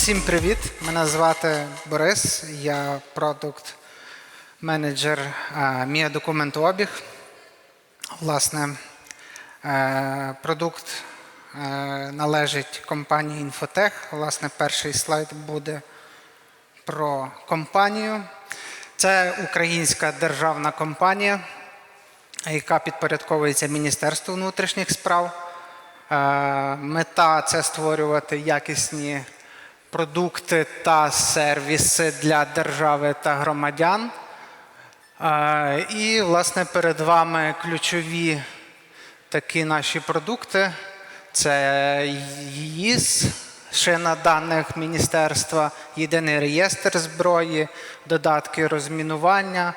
Всім привіт! Мене звати Борис, я продукт менеджер Мія документообіг. Власне, е, продукт е, належить компанії Інфотех. Власне, перший слайд буде про компанію. Це українська державна компанія, яка підпорядковується Міністерству внутрішніх справ. Е, Мета це створювати якісні продукти та сервіси для держави та громадян. Е, І, власне, перед вами ключові такі наші продукти. Це ЄІС, шина даних міністерства, єдиний реєстр зброї, додатки розмінування,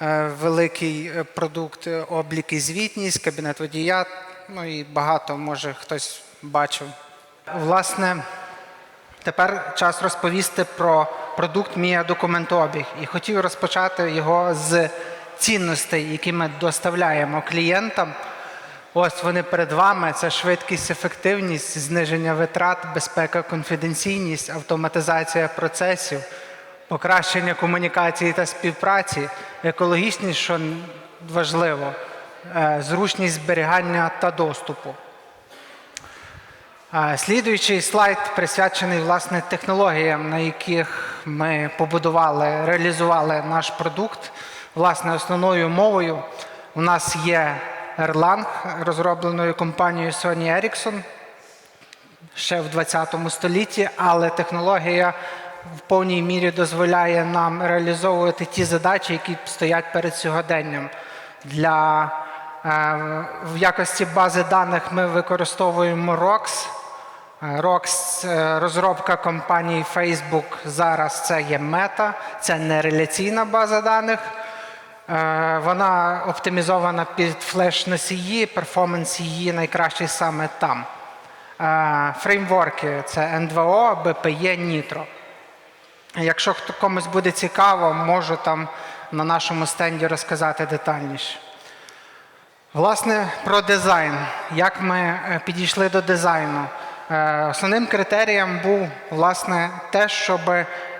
е, великий е, продукт облік і звітність, кабінет водія, ну і багато, може, хтось бачив. Власне, Тепер час розповісти про продукт Мія документообіг. І хотів розпочати його з цінностей, які ми доставляємо клієнтам. Ось вони перед вами: це швидкість, ефективність, зниження витрат, безпека, конфіденційність, автоматизація процесів, покращення комунікації та співпраці, екологічність, що важливо, е, зручність зберігання та доступу. Слідуючий слайд присвячений власне технологіям, на яких ми побудували, реалізували наш продукт. Власне, основною мовою у нас є Erlang, розробленою компанією Sony Ericsson ще в 20 столітті, але технологія в повній мірі дозволяє нам реалізовувати ті задачі, які стоять перед сьогоденням. Для е, в якості бази даних ми використовуємо ROX. Е, ROX – розробка компанії Facebook. Зараз це є Meta, це не реляційна база даних. Е, Вона оптимізована під флеш-носії, перформанс її найкращий саме там. Е, Фреймворки це N2O, BPE, Nitro. Якщо комусь буде цікаво, можу там на нашому стенді розказати детальніше. Власне, про дизайн. Як ми е, підійшли до дизайну? Е, Основним критерієм був власне те, щоб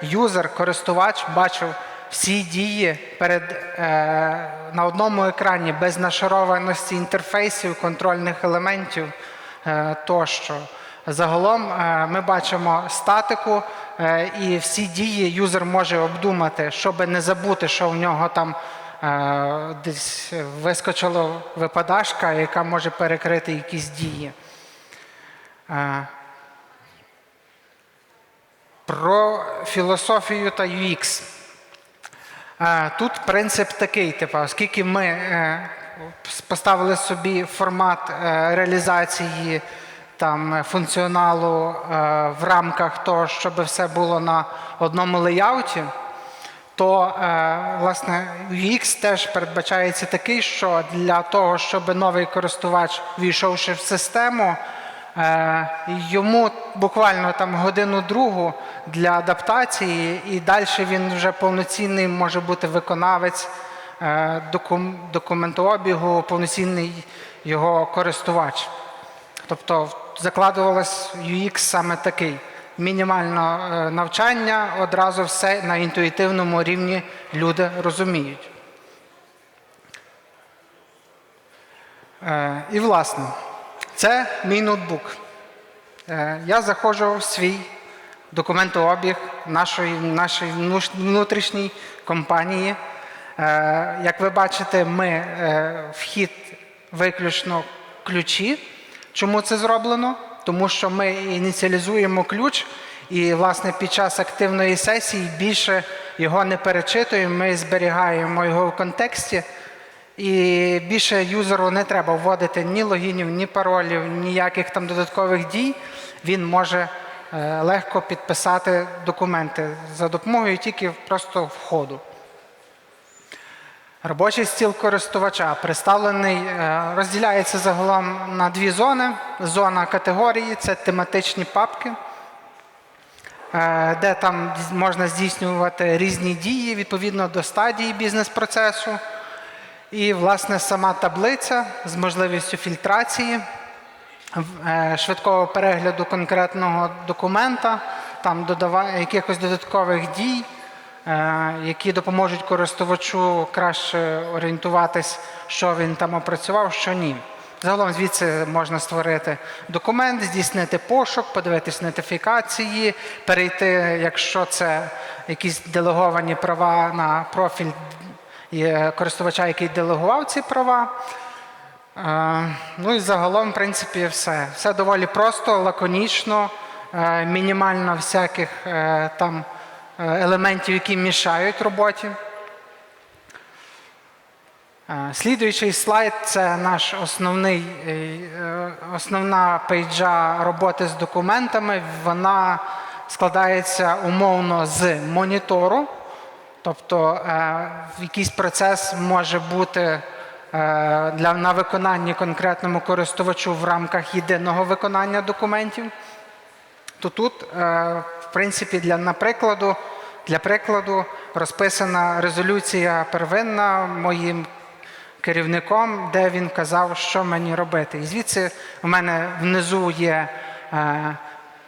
юзер, користувач бачив всі дії перед, е, на одному екрані без нашарованості інтерфейсів, контрольних елементів е, тощо. Загалом ми бачимо статику, і всі дії юзер може обдумати, щоб не забути, що в нього там десь вискочила випадашка, яка може перекрити якісь дії. Про філософію та UX. Тут принцип такий, типу, оскільки ми е, поставили собі формат е, реалізації там, функціоналу е, в рамках того, щоб все було на одному леяуті, то власне UX теж передбачається такий, що для того, щоб новий користувач, війшовши в систему, йому буквально там годину-другу для адаптації, і далі він вже повноцінний може бути виконавець е, документообігу, повноцінний його користувач. Тобто закладувалось UX саме такий. Мінімально е, навчання, одразу все на інтуїтивному рівні люди розуміють. Е, І власне, це мій ноутбук. Е, Я заходжу в свій документообіг нашої, нашої внутрішньої компанії. Е, Як ви бачите, ми е, вхід виключно ключі. Чому це зроблено? Тому що ми ініціалізуємо ключ, і, власне, під час активної сесії більше його не перечитуємо, ми зберігаємо його в контексті. І більше юзеру не треба вводити ні логінів, ні паролів, ніяких там додаткових дій. Він може е, легко підписати документи за допомогою тільки просто входу. Робочий стіл користувача представлений, е, розділяється загалом на дві зони. Зона категорії це тематичні папки, е, де там можна здійснювати різні дії відповідно до стадії бізнес-процесу. І, власне, сама таблиця з можливістю фільтрації, е, швидкого перегляду конкретного документа, там додава... якихось додаткових дій, е, які допоможуть користувачу краще орієнтуватись, що він там опрацював, що ні. Загалом звідси можна створити документ, здійснити пошук, подивитись нотифікації, перейти, якщо це якісь делеговані права на профіль користувача, який делегував ці права. Е, Ну і загалом, в принципі, все. Все доволі просто, лаконічно, е, мінімально всяких е, там е, елементів, які мішають роботі. Е, Слідуючий слайд це наш основний, е, е, основна пейджа роботи з документами. Вона складається умовно з монітору. Тобто е, якийсь процес може бути е, для, на виконанні конкретному користувачу в рамках єдиного виконання документів. То тут, е, в принципі, для, на для прикладу розписана резолюція первинна моїм керівником, де він казав, що мені робити. І звідси в мене внизу є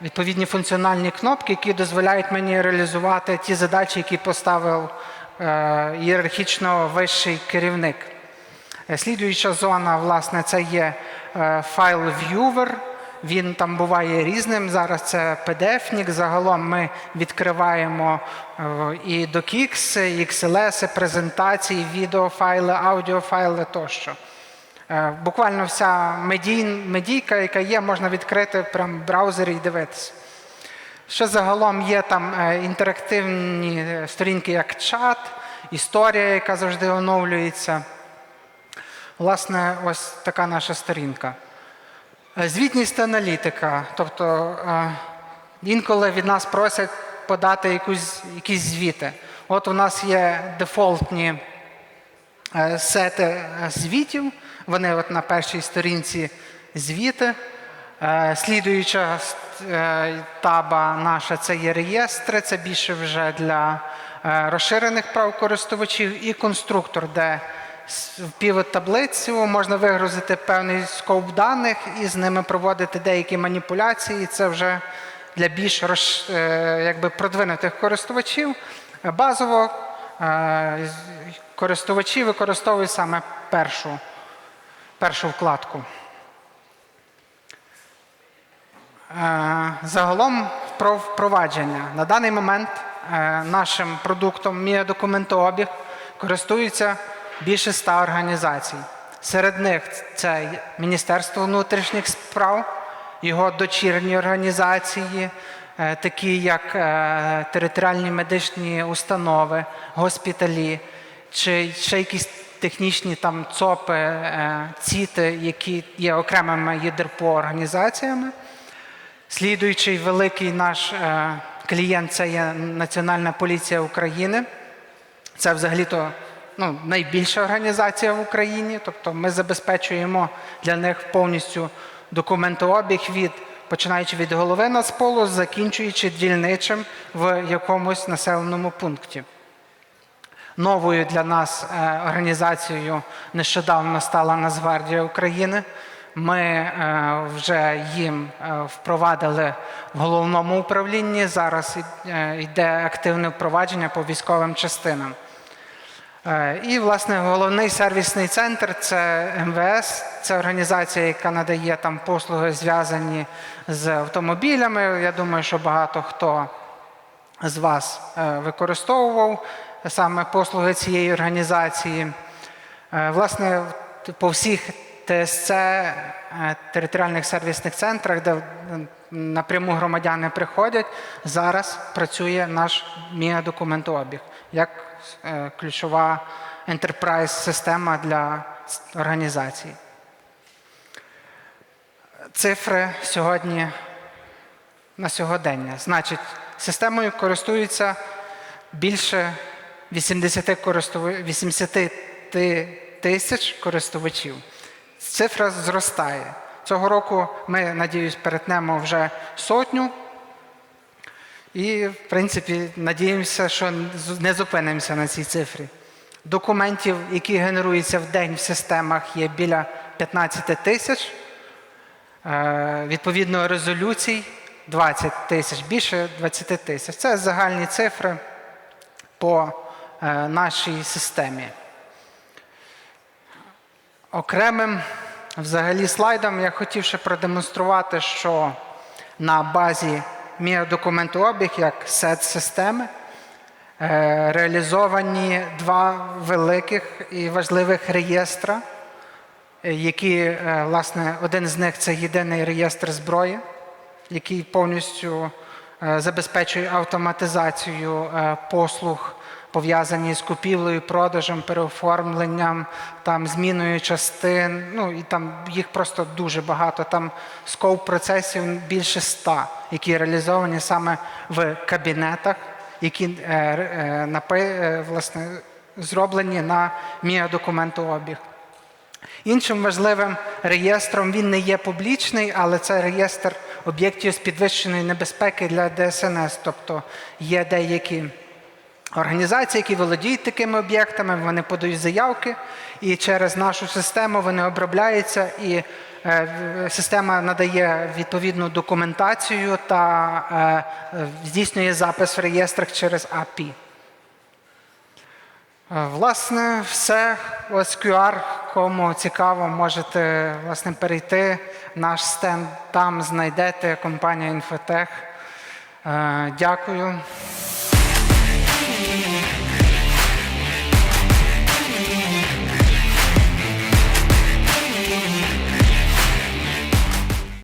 відповідні функціональні кнопки, які дозволяють мені реалізувати ті задачі, які поставив е, ієрархічно вищий керівник. Е, Слідуюча зона, власне, це є е, файл Viewer. Він там буває різним. Зараз це PDF-нік. Загалом ми відкриваємо і DocX, і XLS, презентації, відеофайли, аудіофайли тощо. Е, Буквально вся медій, медійка, яка є, можна відкрити прямо в браузері і дивитися. Ще загалом є там е, інтерактивні е, сторінки, як чат, історія, яка завжди оновлюється. Власне, ось така наша сторінка. Звітність та аналітика. Тобто інколи від нас просять подати якусь, якісь звіти. От у нас є дефолтні сети звітів. Вони от на першій сторінці звіти. Е, Слідуюча е, таба наша це є реєстри, це більше вже для е, розширених прав користувачів, і конструктор, де в півот таблицю можна вигрузити певний скоп даних і з ними проводити деякі маніпуляції. Це вже для більш е, якби продвинутих користувачів. Базово користувачі використовують саме першу, першу вкладку. Е, Загалом про впровадження. На даний момент е, нашим продуктом Мія документообіг користуються більше ста організацій. Серед них це Міністерство внутрішніх справ, його дочірні організації, е, такі як територіальні медичні установи, госпіталі, чи ще якісь технічні там ЦОПи, е, ЦІТи, які є окремими ЄДРПО організаціями. Слідуючий великий наш е, клієнт це є Національна поліція України. Це взагалі-то ну, найбільша організація в Україні. Тобто ми забезпечуємо для них повністю документообіг від починаючи від голови Нацполу, закінчуючи дільничим в якомусь населеному пункті. Новою для нас е, організацією нещодавно стала Нацгвардія України. Ми е, вже їм е, впровадили в головному управлінні. Зараз йде активне впровадження по військовим частинам. І, власне, головний сервісний центр це МВС, це організація, яка надає там послуги, зв'язані з автомобілями. Я думаю, що багато хто з вас використовував саме послуги цієї організації. Е, Власне, по всіх ТСЦ, е, територіальних сервісних центрах, де напряму громадяни приходять, зараз працює наш МІА-документообіг як е, ключова enterprise система для організацій. Цифри сьогодні на сьогодення. Значить, системою користуються більше 80, користув... 80 тисяч користувачів. Цифра зростає. Цього року ми, надіюсь, перетнемо вже сотню. І, в принципі, надіємося, що не зупинимося на цій цифрі. Документів, які генеруються в день в системах, є біля 15 тисяч. Е, Відповідно, резолюцій 20 тисяч, більше 20 тисяч. Це загальні цифри по нашій системі. Окремим взагалі слайдом я хотів ще продемонструвати, що на базі міодокументообіг як сет системи е, реалізовані два великих і важливих реєстра, е, які, е, власне, один з них це єдиний реєстр зброї, який повністю е, забезпечує автоматизацію е, послуг, пов'язані з купівлею, продажем, переоформленням, там, зміною частин. Ну і там їх просто дуже багато. Там скоп процесів більше ста, які реалізовані саме в кабінетах, які е, е, напи- е, власне, зроблені на міодокументообіг. Іншим важливим реєстром він не є публічний, але це реєстр об'єктів з підвищеної небезпеки для ДСНС. Тобто є деякі організації, які володіють такими об'єктами, вони подають заявки, і через нашу систему вони обробляються, і е, система надає відповідну документацію та е, е, здійснює запис в реєстрах через API. Власне, все. Ось QR, кому цікаво, можете власне перейти. Наш стенд там знайдете компанія Інфотех. Дякую.